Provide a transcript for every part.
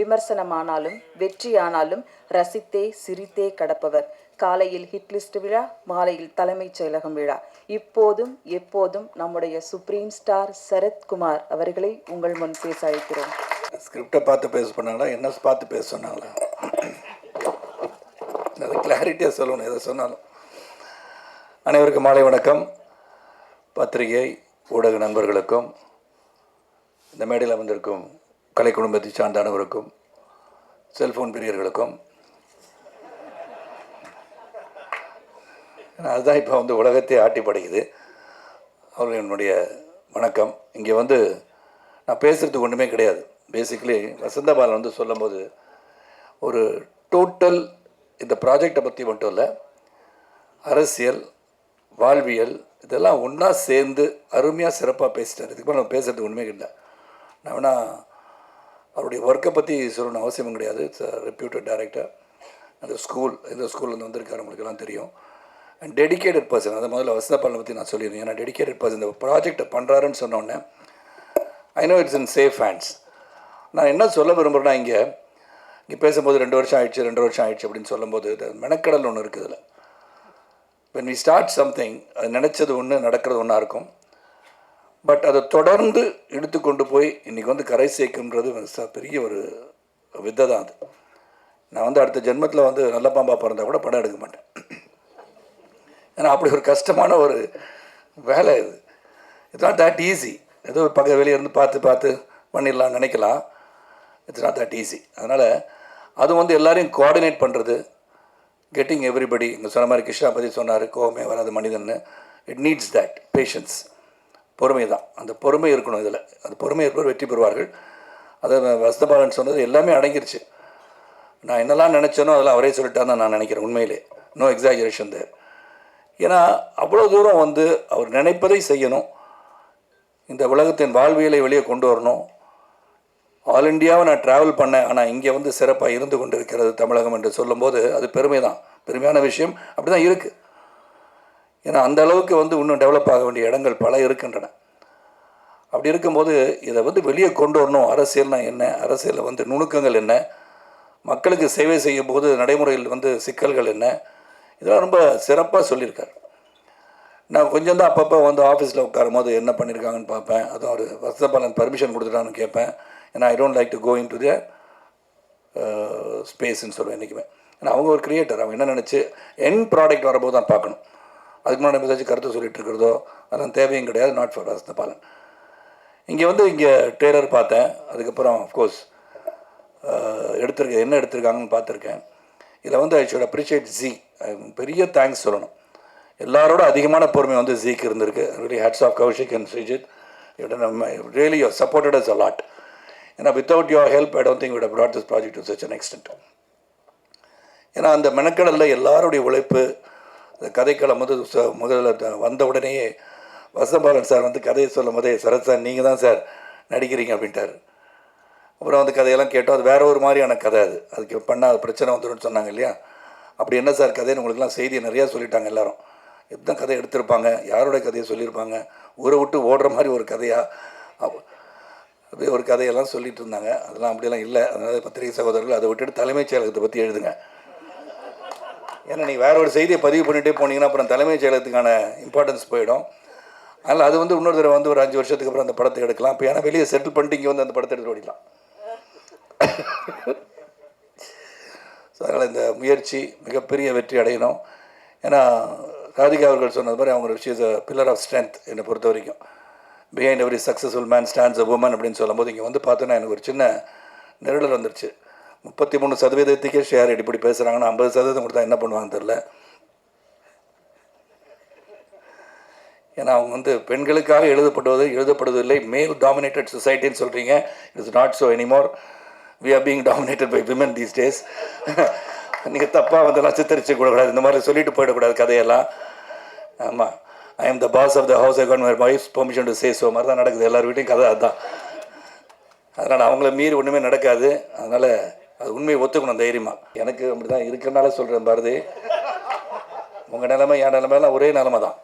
விமர்சனமானாலும் வெற்றியானாலும் ரசித்தே சிரித்தே கடப்பவர். காலையில் hit list விழா மாலையில் தலைமைச் செயலகம் விழா. இப்போதும் எப்போதும் நம்முடைய சுப்ரீம் ஸ்டார் சரத்குமார் அவர்களை உங்கள் முன் பேச அழைக்கிறோம். ஸ்கிரிப்டை பார்த்து பேச பண்ணாங்களா என்ன பார்த்து பேச சொன்னாங்களா அது கிளாரிட்டியாக சொல்லணும் எதை சொன்னாலும். அனைவருக்கும் மாலை வணக்கம். பத்திரிகை ஊடக நண்பர்களுக்கும் இந்த மேடையில் வந்திருக்கும் கலை குடும்பத்தை சார்ந்தானவருக்கும் செல்ஃபோன் பிரியர்களுக்கும். அதுதான் இப்போ வந்து உலகத்தை ஆட்டி படைக்குது. அவர்கள் என்னுடைய வணக்கம். இங்கே வந்து நான் பேசுகிறதுக்கு ஒன்றுமே கிடையாது. பேசிக்கலி வசந்தபாலன் வந்து சொல்லும்போது ஒரு டோட்டல் இந்த ப்ராஜெக்டை பற்றி மட்டும் இல்லை அரசியல் வாழ்வியல் இதெல்லாம் ஒன்றா சேர்ந்து அருமையாக சிறப்பாக பேசிட்டார். இதுக்கு மேலே நான் பேசுகிறதுக்கு ஒன்றுமே இல்லை. நான் வேணால் அவருடைய ஒர்க்கை பற்றி சொல்லணும் அவசியமும் கிடையாது. இட்ஸ் ரெப்யூட்டட் டேரக்டர் அந்த ஸ்கூல் எந்த ஸ்கூல்லேருந்து வந்திருக்காரு உங்களுக்கெல்லாம் தெரியும். அண்ட் டெடிகேட்டட் பர்சன் அதை முதல்ல வசந்தபாலனை பற்றி நான் சொல்லியிருந்தேன் ஏன்னா டெடிகேட்டட் பர்சன் இந்த ப்ராஜெக்டை பண்ணுறாருன்னு சொன்னோடனே I know it's in safe hands நான் என்ன சொல்ல விரும்புகிறேன்னா இங்கே இங்கே பேசும்போது ரெண்டு வருஷம் ஆயிடுச்சு ரெண்டு வருஷம் ஆயிடுச்சு அப்படின்னு சொல்லும்போது இது மெனக்கடல் ஒன்று இருக்குது இதில் when we ஸ்டார்ட் சம்திங் அது நினச்சது ஒன்று நடக்கிறது ஒன்றா இருக்கும். பட் அதை தொடர்ந்து எடுத்து கொண்டு போய் இன்றைக்கி வந்து கரை சேர்க்குன்றது பெரிய ஒரு வித்தை தான் அது. நான் வந்து அடுத்த ஜென்மத்தில் வந்து நல்ல பாம்பா பிறந்தா கூட படம் எடுக்க மாட்டேன். ஏன்னா அப்படி ஒரு கஷ்டமான ஒரு வேலை இது. இட்ஸ் நாட் தட் ஈஸி ஏதோ பக்க வெளியே இருந்து பார்த்து பார்த்து பண்ணிடலாம் நினைக்கலாம். இட்ஸ் நாட் தட் ஈஸி அதனால் அது வந்து எல்லாரையும் கோஆர்டினேட் பண்ணுறது கெட்டிங் எவ்ரிபடி இங்கே சொன்ன மாதிரி கிருஷ்ணா பற்றி சொன்னார் கோவமே வராது மனிதன்னு. இட் நீட்ஸ் தட் பேஷன்ஸ் பொறுமை தான். அந்த பொறுமை இருக்கணும் இதில். அந்த பொறுமை இருப்பவர் வெற்றி பெறுவார்கள். அதை வசதபாலன் சொன்னது எல்லாமே அடங்கிருச்சு. நான் என்னெல்லாம் நினச்சேனோ அதெல்லாம் அவரே சொல்லிட்டான்னு நான் நினைக்கிறேன் உண்மையிலே. நோ எக்ஸாஜரேஷன் தேர் ஏன்னா அவ்வளோ தூரம் வந்து அவர் நினைப்பதை செய்யணும். இந்த உலகத்தின் வாழ்வியலை வெளியே கொண்டு வரணும். ஆல் இந்தியாவை நான் ட்ராவல் பண்ணேன். ஆனால் இங்கே வந்து சிறப்பாக இருந்து கொண்டு இருக்கிறது தமிழகம் என்று சொல்லும்போது அது பெருமை தான் பெருமையான விஷயம். அப்படி தான் இருக்குது ஏன்னா அந்த அளவுக்கு வந்து இன்னும் டெவலப் ஆக வேண்டிய இடங்கள் பல இருக்கின்றன. அப்படி இருக்கும்போது இதை வந்து வெளியே கொண்டு வரணும். அரசியல்னால் என்ன? அரசியலில் வந்து நுணுக்கங்கள் என்ன? மக்களுக்கு சேவை செய்யும் போது நடைமுறையில் வந்து சிக்கல்கள் என்ன? இதெல்லாம் ரொம்ப சிறப்பாக சொல்லியிருக்காரு. நான் கொஞ்சம் தான் அப்பப்போ வந்து ஆஃபீஸில் உட்காரும் போது என்ன பண்ணியிருக்காங்கன்னு பார்ப்பேன். அதுவும் அவர் வசதபாலன் பர்மிஷன் கொடுத்துட்டான்னு கேட்பேன். ஏன்னா I don't like to go into the ஸ்பேஸ்ன்னு சொல்லுவேன் என்றைக்குமே ஏன்னா அவங்க ஒரு கிரியேட்டர் அவங்க என்ன நினச்சி என் ப்ராடக்ட் வரும்போது தான் பார்க்கணும். அதுக்கு முன்னாடி ஏதாச்சும் கருத்து சொல்லிட்டு இருக்கிறதோ அதெல்லாம் தேவையும் கிடையாது. நாட் ஃபார் அஸ் தான் பாலன் இங்கே வந்து இங்கே ட்ரெய்லர் பார்த்தேன். அதுக்கப்புறம் அஃப்கோர்ஸ் எடுத்திருக்கேன் என்ன எடுத்திருக்காங்கன்னு பார்த்துருக்கேன். இதில் வந்து ஐ ஷுட் அப்ரிஷியேட் ஜி பெரிய தேங்க்ஸ் சொல்லணும். எல்லாரோட அதிகமான பொறுமை வந்து ஜீக்கு இருந்திருக்கு. Really hats off Kaushik and Sreejith really you supported us a lot ஏன்னா without your help I don't think we'd brought this project to such an extent. ஏன்னா அந்த மெனக்கடலில் எல்லாருடைய உழைப்பு கதைக்களம் வந்து ச- முதல்ல வந்த உடனேயே வசம்பாலன் சார் வந்து கதையை சொல்லும் போதே சரத் சார் நீங்கள் தான் சார் நடிக்கிறீங்க அப்படின்ட்டார். அப்புறம் வந்து கதையெல்லாம் கேட்டோம். அது வேற ஒரு மாதிரியான கதை அது. அதுக்கு பண்ணால் பிரச்சனை வந்துடும்னு சொன்னாங்க இல்லையா? அப்படி என்ன சார் கதைன்னு உங்களுக்குலாம் செய்தியை நிறையா சொல்லிட்டாங்க எல்லாரும். எத்தனை கதை எடுத்திருப்பாங்க? யாரோட கதையை சொல்லியிருப்பாங்க? ஊரை விட்டு ஓடுற மாதிரி ஒரு கதையா? அப்படியே ஒரு கதையெல்லாம் சொல்லிட்டு இருந்தாங்க. அதெல்லாம் அப்படியெல்லாம் இல்லை. அதனால் பத்திரிகை சகோதரர்கள் அதை விட்டுட்டு தலைமைச் செயலகத்தை பற்றி எழுதுங்க. ஏன்னா நீங்கள் வேற ஒரு செய்தியை பதிவு பண்ணிட்டே போனீங்கன்னா அப்புறம் தலைமைச் செயலகத்துக்கான இம்பார்ட்டன்ஸ் போயிடும். அதனால் அது வந்து இன்னொரு தடவை வந்து ஒரு அஞ்சு வருஷத்துக்கு அப்புறம் அந்த படத்தை எடுக்கலாம். இப்போ ஏன்னா வெளியே செட்டில் பண்ணிட்டு இங்கே வந்து அந்த படத்தை எடுத்து ஓடிடலாம். ஸோ அதனால் இந்த முயற்சி மிகப்பெரிய வெற்றி அடையணும். ஏன்னா ராதிகா அவர்கள் சொன்னது மாதிரி அவங்க விஷயம் பில்லர் ஆஃப் ஸ்ட்ரென்த் என்னை பொறுத்த வரைக்கும். Behind every successful man stands a woman அப்படின்னு சொல்லும்போது இங்கே வந்து பார்த்தோன்னா எனக்கு ஒரு சின்ன நெருடல் வந்துருச்சு. முப்பத்தி மூணு சதவீதத்துக்கே ஷேர் இப்படி பேசுகிறாங்கன்னா ஐம்பது சதவீதம் கொடுத்தா என்ன பண்ணுவாங்கன்னு தெரில ஏன்னா அவங்க வந்து பெண்களுக்காக எழுதப்படுவது எழுதப்படுவதில்லை. மேல் டாமினேட்டட் சொசைட்டின்னு சொல்கிறீங்க it's not so anymore we are being dominated by women these days நீங்கள் தப்பாக வந்தெல்லாம் சித்தரிச்சு கூடக்கூடாது இந்த மாதிரி சொல்லிட்டு போயிடக்கூடாது கதையெல்லாம். ஆமாம் I am the boss of the house I can my wife permission to say so மாதிரி தான் நடக்குது. எல்லார் வீட்டையும் கதை அதுதான். அதனால் அவங்கள மீறி ஒன்றுமே நடக்காது. அதனால் அது உண்மையை ஒத்துக்கணும் தைரியமாக எனக்கு அப்படி தான் இருக்கிறனால சொல்கிறேன் பாரதி. உங்கள் நிலைமை என் நிலைமையெல்லாம் ஒரே நிலைமை தான்.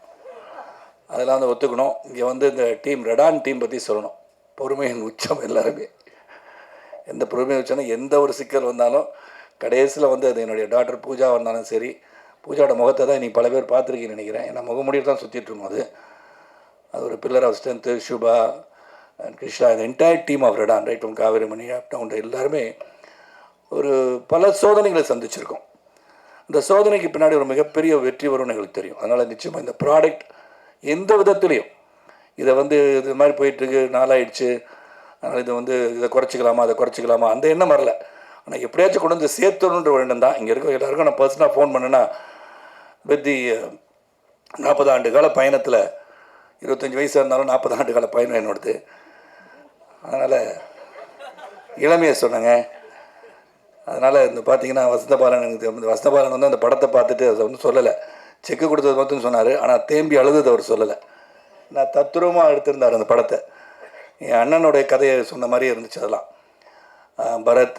அதெல்லாம் வந்து ஒத்துக்கணும். இங்கே வந்து இந்த டீம் ரெடான் டீம் பற்றி சொல்லணும். பொறுமையின் உச்சம் எல்லாருமே. எந்த பொறுமையை வச்சோன்னா எந்த ஒரு சிக்கல் வந்தாலும் கடைசியில் வந்து அது என்னுடைய டாக்டர் பூஜா வந்தாலும் சரி பூஜாவோட முகத்தை தான் நீ பல பேர் பார்த்துருக்கீங்கன்னு நினைக்கிறேன். ஏன்னா முகமுடியில் தான் சுற்றிட்டுருக்கும் அது. அது ஒரு pillar of strength Suba and Krishna இந்த entire team of Redon right to Kaveri Mani up down எல்லாருமே ஒரு பல சோதனைகளை சந்திச்சிருக்கோம். இந்த சோதனைக்கு பின்னாடி ஒரு மிகப்பெரிய வெற்றி வரும்னு எங்களுக்கு தெரியும். அதனால் நிச்சயமாக இந்த ப்ராடக்ட் எந்த விதத்துலேயும் இதை வந்து இது மாதிரி போயிட்டுருக்கு நாளாயிடுச்சு. அதனால் இதை வந்து இதை குறைச்சிக்கலாமா அதை குறைச்சிக்கலாமா அந்த எண்ணம் வரல. ஆனால் எப்படியாச்சும் கொண்டு வந்து சேர்த்தணுன்ற ஒரு எண்ணம் தான். இங்கே இருக்க எல்லாருக்கும் நான் பர்சனாக ஃபோன் பண்ணேன்னா வித் தி uh, நாற்பது ஆண்டு கால பயணத்தில் இருபத்தஞ்சி வயசாக இருந்தாலும் நாற்பது ஆண்டு கால பயணம் என்னோடது. அதனால் இளமையை சொன்னேங்க. அதனால் இந்த பார்த்தீங்கன்னா வசந்தபாலன் எனக்கு தெரியும். வசந்தபாலன் வந்து அந்த படத்தை பார்த்துட்டு அதை வந்து சொல்லலை. செக்கு கொடுத்தது மட்டும் சொன்னார் ஆனால் தேம்பி அழுதது அவர் சொல்லலை. நான் தத்துரமாக எடுத்திருந்தார் அந்த படத்தை. என் அண்ணனுடைய கதையை சொன்ன மாதிரியே இருந்துச்சு அதெல்லாம். பரத்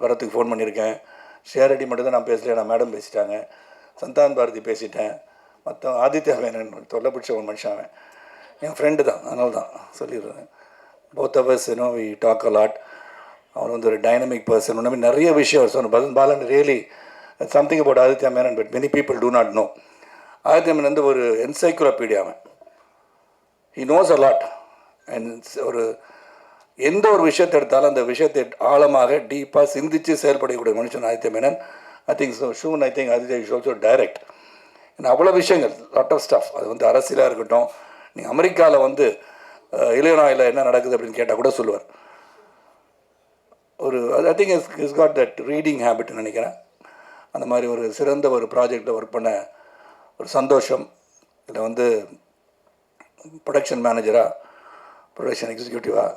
பரத்துக்கு ஃபோன் பண்ணியிருக்கேன். ஷேரடி மட்டும் தான் நான் பேசல நான் மேடம் பேசிட்டாங்க. சந்தான் பாரதி பேசிட்டேன். மற்ற ஆதித்யா வேணன் தொல்லை பிடிச்ச ஒரு மனுஷன் அவன். என் ஃப்ரெண்டு தான் அதனால தான் சொல்லிடுறேன் both ours you know we talk a lot அவர் வந்து ஒரு டைனமிக் பர்சன் உண்மை நிறைய விஷயம் அவர் சொன்ன பலன் Balan really something about Aditya Menon but many people do not know Aditya Menon வந்து ஒரு என்சைக்ளோபீடியா அவன். He knows a lot and ஒரு எந்த ஒரு விஷயத்தை எடுத்தாலும் அந்த விஷயத்தை ஆழமாக டீப்பாக சிந்தித்து செயல்படக்கூடிய மனுஷன் Aditya Menon. I think so soon I think Aditya is also direct ஏன்னா அவ்வளோ விஷயங்கள் லாட் ஆஃப் ஸ்டாஃப் அது வந்து அரசியலாக இருக்கட்டும். நீங்கள் அமெரிக்காவில் வந்து இளையனாயில் என்ன நடக்குது அப்படின்னு கேட்டால் கூட சொல்லுவார். ஒரு I think is is got that reading ஹேபிட்னு நினைக்கிறேன். அந்த மாதிரி ஒரு சிறந்த ஒரு ப்ராஜெக்டில் ஒர்க் பண்ண ஒரு சந்தோஷம். இதில் வந்து ப்ரொடக்ஷன் மேனேஜராக ப்ரொடக்ஷன் எக்ஸிக்யூட்டிவாக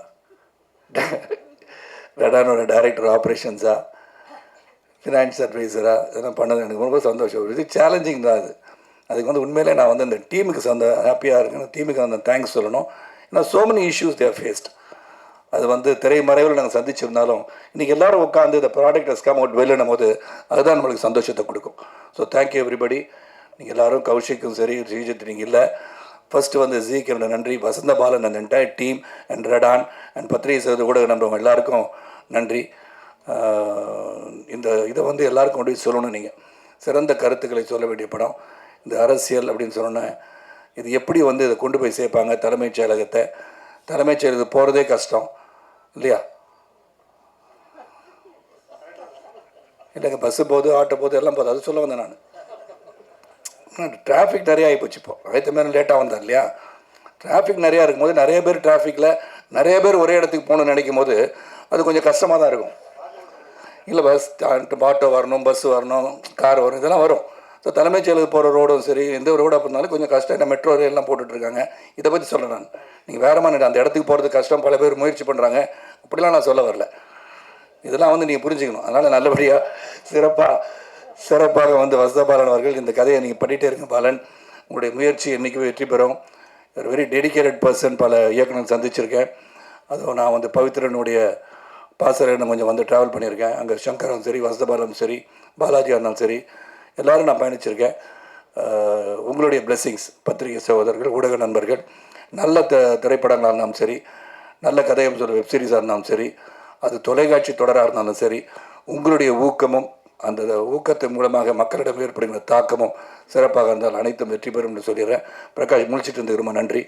ரெடானோட டைரக்டர் ஆப்ரேஷன்ஸாக ஃபினான்ஸ் அட்வைசராக இதெல்லாம் பண்ணது எனக்கு ரொம்ப சந்தோஷம். இது சேலஞ்சிங் தான் அது. அதுக்கு வந்து உண்மையிலே நான் வந்து அந்த டீமுக்கு சந்த ஹாப்பியாக இருக்கணும் டீமுக்கு அந்த தேங்க்ஸ் சொல்லணும். ஏன்னா so many issues they faced அது வந்து திரைமறைவில் நாங்கள் சந்திச்சிருந்தாலும் இன்றைக்கி எல்லாரும் உட்காந்து இந்த ப்ராடக்ட் ஹஸ் கம் அவுட் வெளியிடும் போது அதுதான் நம்மளுக்கு சந்தோஷத்தை கொடுக்கும். ஸோ தேங்க்யூ எவ்ரிபடி நீங்கள் எல்லோரும் கௌஷிக்கும் சரி ஸ்ரீஜித் நீங்கள் இல்லை. ஃபஸ்ட்டு வந்து ஜீக்கு என்னோட நன்றி. வசந்த பாலன் அந்த entire team and Redon and பத்திரிகை செய்த ஊடக நண்பர்கள் எல்லாருக்கும் நன்றி. இந்த இதை வந்து எல்லாருக்கும் கொண்டு போய் சொல்லணும் நீங்கள் சிறந்த கருத்துக்களை சொல்ல வேண்டிய படம். இந்த அரசியல் அப்படின்னு சொன்னோன்னே இது எப்படி வந்து இதை கொண்டு போய் சேர்ப்பாங்க தலைமைச் செயலகத்தை? தலைமைச் செயலகத்துக்கு போகிறதே கஷ்டம். இல்லையா? இல்லைங்க பஸ்ஸு போகுது ஆட்டோ போகுது எல்லாம் போகுது. அது சொல்ல வந்தேன் நான். டிராஃபிக் நிறைய ஆகிப்போச்சு இப்போ. ஆயிரத்தி மேலே லேட்டாக வந்தேன் இல்லையா? டிராஃபிக் நிறையா இருக்கும்போது நிறைய பேர் டிராஃபிக்கில் நிறைய பேர் ஒரே இடத்துக்கு போகணும்னு நினைக்கும் போது அது கொஞ்சம் கஷ்டமாக தான் இருக்கும். இல்லை பஸ் ஆட்டோ வரணும் பஸ் வரணும் கார் வரும் இதெல்லாம் வரும். ஸோ தலைமைச் செயலுக்கு போகிற ரோடும் சரி எந்த ஒரு ரோடாக இருந்தாலும் கொஞ்சம் கஷ்டம். என்ன மெட்ரோ ரயிலெலாம் போட்டுட்ருக்காங்க இதை பற்றி சொல்கிறேன் நான். நீங்கள் வேற மாதிரி அந்த இடத்துக்கு போகிறது கஷ்டம். பல பேர் முயற்சி பண்ணுறாங்க அப்படிலாம் நான் சொல்ல வரல. இதெல்லாம் வந்து நீங்கள் புரிஞ்சுக்கணும். அதனால் நல்லபடியாக சிறப்பாக சிறப்பாக வந்து வசதபாலன் அவர்கள் இந்த கதையை நீங்கள் பண்ணிகிட்டே இருங்க பாலன். உங்களுடைய முயற்சி என்றைக்கும் வெற்றி பெறும். ஒரு வெரி டெடிகேட்டட் பர்சன் பல இயக்குனர் சந்திச்சிருக்கேன். அதுவும் நான் வந்து பவித்ரனுடைய பாசரன்னு கொஞ்சம் வந்து ட்ராவல் பண்ணியிருக்கேன். அங்கே சங்கரும் சரி வசதபாலனும் சரி பாலாஜி இருந்தாலும் சரி எல்லோரும் நான் பயணிச்சிருக்கேன். உங்களுடைய பிளெஸ்ஸிங்ஸ் பத்திரிகை சகோதரர்கள் ஊடக நண்பர்கள் நல்ல த திரைப்படங்களாக இருந்தாலும் சரி நல்ல கதையம் சொல்ல வெப்சீரிஸாக இருந்தாலும் சரி அது தொலைக்காட்சி தொடராக இருந்தாலும் சரி உங்களுடைய ஊக்கமும் அந்த ஊக்கத்தின் மூலமாக மக்களிடம் ஏற்படுகிற தாக்கமும் சிறப்பாக இருந்தால் அனைத்தும் வெற்றி பெறும் என்று சொல்லிடுறேன். பிரகாஷ் முடிச்சிட்டு இருந்து ரொம்ப நன்றி.